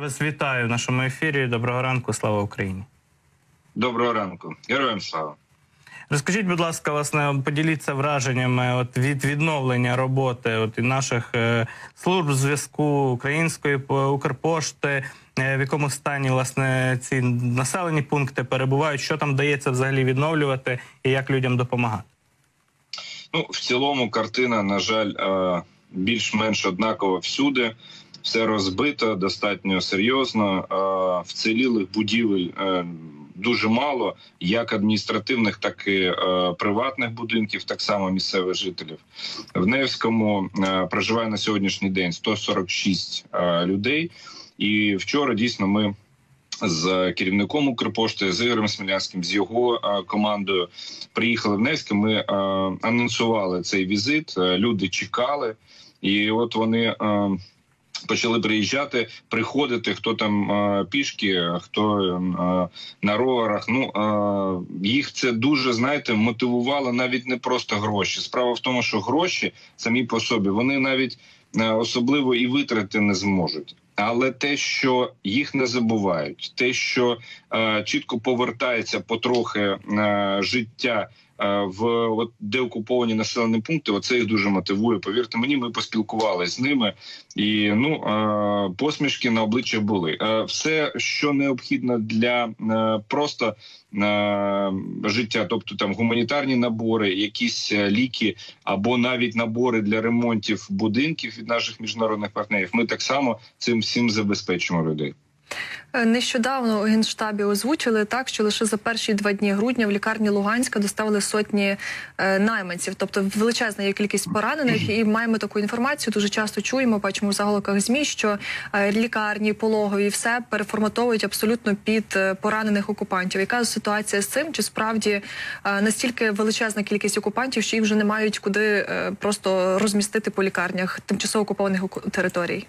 Я вас вітаю в нашому ефірі. Доброго ранку, слава Україні. Доброго ранку, героям слава. Розкажіть, будь ласка, власне, поділіться враженнями от від відновлення роботи от і наших е, служб зв'язку української Укрпошти. е, в якому стані власне ці населені пункти перебувають? Що там вдається взагалі відновлювати, і як людям допомагати? Ну, в цілому, картина, на жаль, е, більш-менш однакова всюди. Все розбито достатньо серйозно. Вцілілих будівель е, дуже мало, як адміністративних, так і е, приватних будинків, так само місцевих жителів. В Невському е, проживає на сьогоднішній день 146 е, людей. І вчора дійсно ми з керівником Укрпошти, з Ігорем Смілянським, з його е, командою приїхали в Невське. Ми е, анонсували цей візит. е, Люди чекали, і от вони. Почали приїжджати, приходити, хто там е, пішки, хто е, на роверах. Ну е, їх це дуже знаєте мотивувало навіть не просто гроші. Справа в тому, що гроші самі по собі вони навіть особливо і витрати не зможуть. Але те, що їх не забувають, те, що е, чітко повертається потрохи е, життя в от деокуповані населені пункти, оце їх дуже мотивує. Повірте мені, ми поспілкувалися з ними, і ну е, посмішки на обличчях були. Е, все, що необхідно для е, просто е, життя, тобто там гуманітарні набори, якісь е, ліки або навіть набори для ремонтів будинків від наших міжнародних партнерів. Ми так само цим всім забезпечимо людей. Е, Нещодавно у генштабі озвучили так, що лише за перші два дні грудня в лікарні Луганська доставили сотні е, найманців, тобто величезна є кількість поранених, і маємо таку інформацію. Дуже часто чуємо, бачимо в заголовках змі, що е, лікарні, пологові, все переформатовують абсолютно під е, поранених окупантів. Яка ситуація з цим? Чи справді е, настільки величезна кількість окупантів, що їх вже не мають куди е, просто розмістити по лікарнях тимчасово окупованих оку- територій?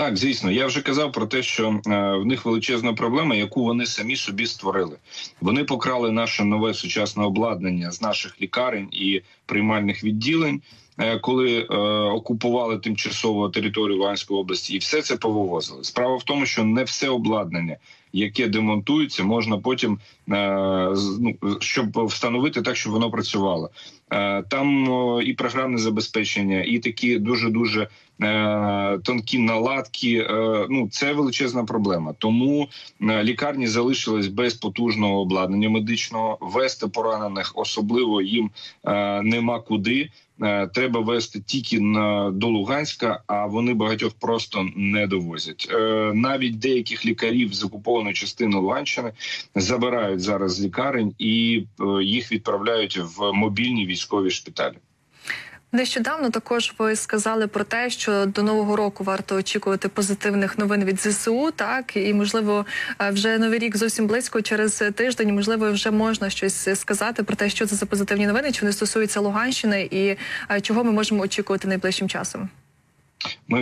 Так, звісно, я вже казав про те, що е, в них величезна проблема, яку вони самі собі створили. Вони покрали наше нове сучасне обладнання з наших лікарень і приймальних відділень, е, коли е, окупували тимчасово територію Луганської області, і все це повивозили. Справа в тому, що не все обладнання, яке демонтується, можна потім е, ну, щоб встановити так, щоб воно працювало. Е, Там і програмне забезпечення, і такі дуже дуже тонкі наладки. Е, ну це величезна проблема. Тому лікарні залишились без потужного обладнання медичного. Вести поранених особливо їм нема куди. Треба вести тільки на до Луганська, а вони багатьох просто не довозять. Навіть деяких лікарів з окупованої частини Луганщини забирають зараз з лікарень і е, їх відправляють в мобільні військові шпиталі. Нещодавно також ви сказали про те, що до нового року варто очікувати позитивних новин від ЗСУ. Так і можливо е, вже новий рік зовсім близько через тиждень. Можливо, вже можна щось сказати про те, що це за позитивні новини, чи вони стосуються Луганщини, і е, чого ми можемо очікувати найближчим часом. Ми